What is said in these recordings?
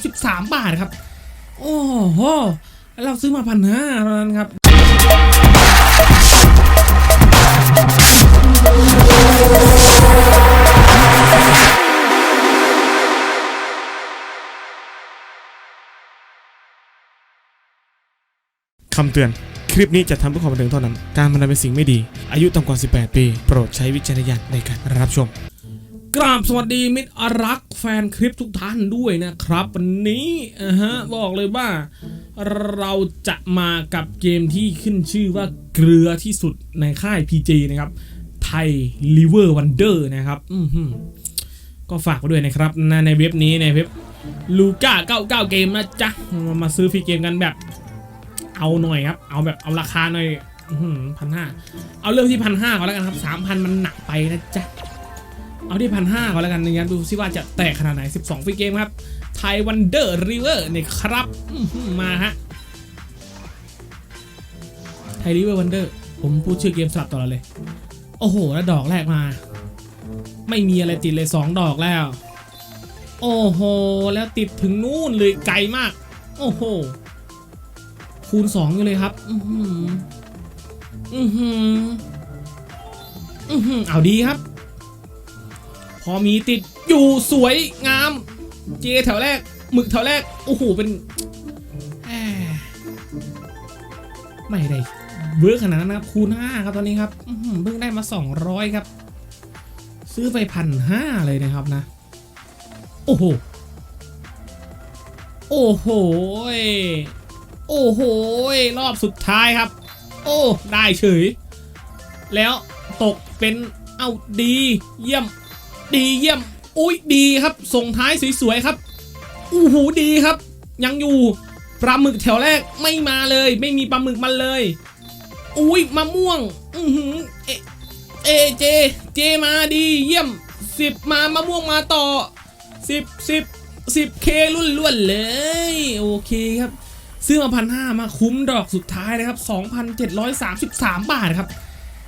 33บาทครับ โอ้โหเราซื้อมาพันห้าเท่านั้นครับคำเตือน คลิปนี้จะทำเพื่อความบันเทิงเท่านั้น การพนันเป็นสิ่งไม่ดี อายุต่ำกว่า 18 ปี โปรดใช้วิจารณญาณในการรับชม กราบสวัสดีมิตรรักแฟนคลิปทุกท่านด้วยนะครับ วันนี้ฮะบอกเลยว่าเราจะมากับเกมที่ขึ้นชื่อว่าเกลือที่สุดในค่าย PG นะครับไทย Liver Wonder นะครับอืก็ฝากไว้ด้วยนะครับในในเว็บนี้ในเว็บลูก้า99 เกมนะจ๊ะมามาซื้อฟรีเกมกันแบบ เอาหน่อยครับ เอาแบบเอาราคาหน่อยพันห้าเอาเริ่มที่พันห้าก่อนแล้วกันครับสามพันมันหนักไปนะจ๊ะ เอาที่พันห้าก่อนแล้วกันนะครับดูซิว่าจะแตกขนาดไหน 12ฟรีเกมครับไทวันเดอร์ริเวอร์นี่ครับมาฮะไทริเวอร์วันเดอร์ผมพูดชื่อเกมสลับต่อเลย โอ้โห แล้วดอกแรกมา ไม่มีอะไรติดเลย 2 ดอกแล้ว โอ้โห แล้วติดถึงนู่นเลยไกลมาก โอ้โห คูณ2อยู่เลยครับ อือหือ อือหือ อือหือ เอาดีครับ พอมีติดอยู่สวยงาม เจแถวแรกหมึกแถวแรก โอ้โห เป็นไม่ได้เวิร์กขนาดนั้นนะครับคูณ5ครับตอนนี้ครับอื้อหือเพิ่งได้มา 200 ครับ ซื้อไปพันห้าเลยนะครับนะ โอ้โห โอ้โห โอ้โห รอบสุดท้ายครับ โอ้ ได้เฉย แล้วตกเป็น เอาดี เยี่ยม ดีเยี่ยม อุ้ยดีครับส่งท้ายสวยๆครับอู้หูดีครับ ยังอยู่ปลาหมึกแถวแรกไม่มาเลย ไม่มีปลาหมึกมันเลย อุ้ยมะม่วง อือหือเอเอเจ เจมาดีเยี่ยมสิบมามะม่วงมาต่อสิบสิบสิบเคลุ่นล้วนๆเลย โอเคครับ ซื้อมาพันห้ามาคุ้มดอกสุดท้ายเลยครับสองพันเจ็ดร้อยสามสิบสามบาทครับ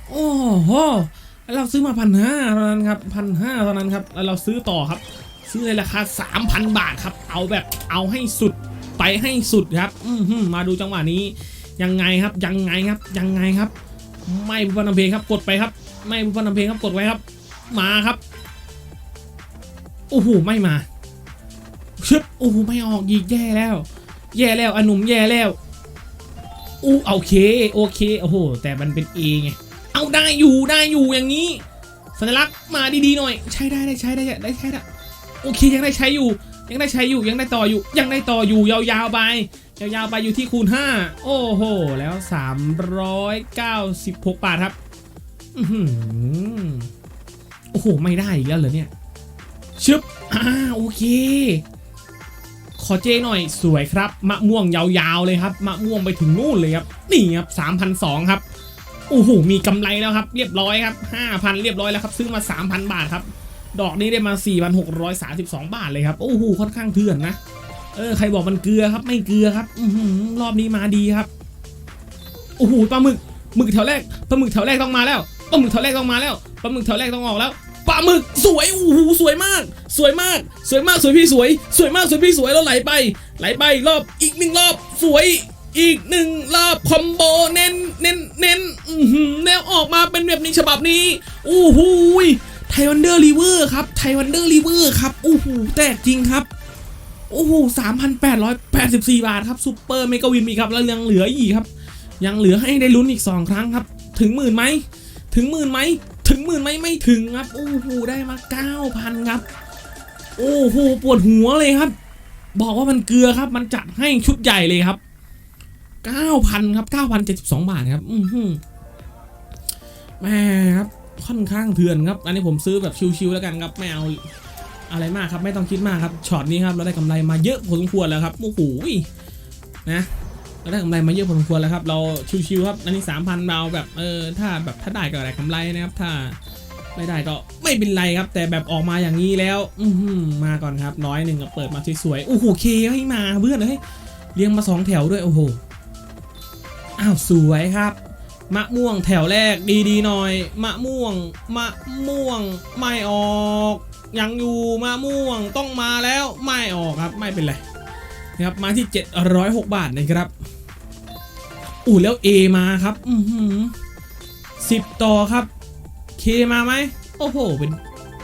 โอ้โห เราซื้อมาพันห้าเท่านั้นครับพันห้าเท่านั้นครับแล้วเราซื้อต่อครับ ซื้อในราคา 3,000 บาทครับ เอาแบบเอาให้สุดไปให้สุดครับอืมาดูจังหวะนี้ยังไงครับยังไงครับยังไงครับ ไม่พูดนำเพลงครับกดไปครับ ไม่พูดนำเพลงครับกดไว้ครับ มาครับโอ้โหไม่มาชึบโอ้โหไม่ออกยีกแย่แล้ว แย่แล้วอนุ่มแย่แล้วอู้โอเคโอเคโอ้โหแต่มันเป็น A ไง เอาได้อยู่ได้อยู่อย่างนี้ สัญลักษณ์มาดีๆหน่อย ใช้ได้ได้ใช้ได้ได้ใช้ได้โอเคยังได้ใช้อยู่ ยังได้ใช้อยู่ยังได้ต่ออยู่ ยังได้ต่ออยู่ยาวๆไปยาวๆไปอยู่ที่คูณ 5 โอ้โห แล้ว 396 บาทครับอือหือโอ้โห ไม่ได้อีกแล้วเหรอเนี่ย ชึบ อ่า โอเค ขอเจหน่อยสวยครับ มะม่วงยาวๆเลยครับ มะม่วงไปถึงนู่นเลยครับ นี่ครับ3,002ครับ โอ้โหมีกำไรแล้วครับ เรียบร้อยครับ5,000เรียบร้อยแล้วครับ ซื้อมา3,000บาทครับ ดอกนี้ได้มา4,632บสองบาทเลยครับ โอ้โหค่อนข้างเถื่อนนะเออใครบอกมันเกลือครับ ไม่เกลือครับอืรอบนี้มาดีครับโอ้โหปลาหมึกหมึกแถวแรกปลาหมึกแถวแรกต้องมาแล้วปลาหมึกแถวแรกต้องมาแล้วปลาหมึกแถวแรกต้องออกแล้วปลาหมึกสวยโอ้โหสวยมาก สวยมาก สวยมากสวยพี่สวย สวยมากสวยพี่สวยแล้วไหลไป ไหลไปอีกรอบอีกหนึ่งรอบสวย อีกหนึ่งรอบคอมโบเน้นเน้นเน้นแล้วออกมาเป็นแบบนี้ฉบับนี้อู้หูยไทวันเดอร์รีเวอร์ครับไทวันเดอร์รีเวอร์ครับอู้หูแตกจริงครับโอ้โหสามพันแปดร้อยแปดสิบสี่บาทครับซูเปอร์เมกาวินมีครับแล้วยังเหลืออีกครับ ยังเหลือให้ได้ลุ้นอีกสองครั้งครับ ถึงหมื่นไหมถึงหมื่นไหมถึงหมื่นไหมไม่ถึงครับโอ้โหได้มาเก้าพันครับ โอ้โหปวดหัวเลยครับ บอกว่ามันเกลือครับ มันจัดให้ชุดใหญ่เลยครับ เก้าพันครับเก้าพันเจ็ดสิบสองบาทครับ อือหือแม่ครับ ค่อนข้างเถื่อนครับ อันนี้ผมซื้อแบบชิวๆแล้วกันครับ ไม่เอาอะไรมากครับ ไม่ต้องคิดมากครับ ช็อตนี้ครับ เราได้กำไรมาเยอะพอสมควรแล้วครับ โอ้โห นะ เราได้กำไรมาเยอะพอสมควรแล้วครับ เราชิวๆครับ อันนี้สามพันเราแบบ เออ ถ้าแบบถ้าได้ก็ได้กำไรนะครับ ถ้าไม่ได้ก็ไม่เป็นไรครับ แต่แบบออกมาอย่างนี้แล้ว อืมาก่อนครับ น้อยหนึ่งก็เปิดมาสวยๆโอ้โหเคให้มาเพื่อนเลยเรียงมาสองแถวด้วย โอ้โห อ้าวสวยครับ มะม่วงแถวแรกดีๆหน่อย มะม่วง มะม่วงไม่ออกยังอยู่มะม่วงต้องมาแล้วไม่ออกครับไม่เป็นไรนะครับมาที่ 706 บาทนะครับอู้แล้ว A มาครับอือหือสิบต่อครับ K มาไหมโอ้โหเป็น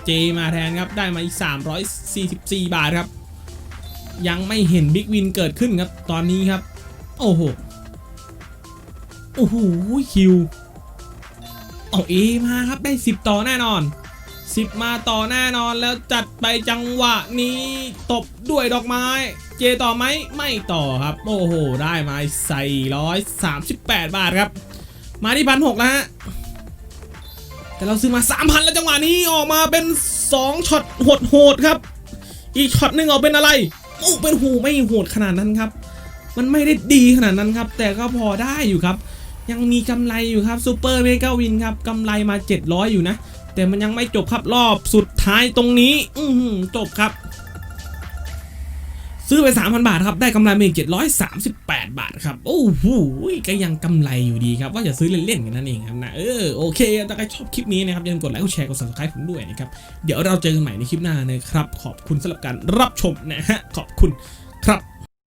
J มาแทนครับได้มาอีก 344 บาทครับ ยังไม่เห็นบิ๊กวินเกิดขึ้นครับตอนนี้ครับ โอ้โห โอ้โหคิวเอาเอมาครับได้ 10 ต่อแน่นอน 10 มาต่อแน่นอนแล้วจัดไปจังหวะนี้ ตบด้วยดอกไม้ เจต่อไหมไม่ต่อครับ โอ้โห ได้มาใส่ร้อยสามสิบแปดบาทครับ มาที่พันหกแล้วฮะแต่เราซื้อมา 3,000 แล้วจังหวะนี้ออกมาเป็น 2ช็อตโหดๆครับ อีกช็อตหนึ่งออกเป็นอะไรโอ้เป็นหูไม่โหดขนาดนั้นครับ มันไม่ได้ดีขนาดนั้นครับ แต่ก็พอได้อยู่ครับ ยังมีกำไรอยู่ครับซูเปอร์เมกาวินครับกำไรมา 700 อยู่นะ แต่มันยังไม่จบครับรอบสุดท้ายตรงนี้ อืจบครับ ซื้อไป 3,000 บาทครับ ได้กำไรมาอีก738 บาทครับ โอ้โหก็ยังกำไรอยู่ดีครับ ว่าจะซื้อเล่นๆกันนั่นเองครับนะ เออ โอเค ถ้าใครชอบคลิปนี้นะครับอย่าลืมกดไลค์กดแชร์กด subscribe ผมด้วยนะครับ เดี๋ยวเราเจอกันใหม่ในคลิปหน้านะครับ ขอบคุณสำหรับการรับชมนะฮะ ขอบคุณครับ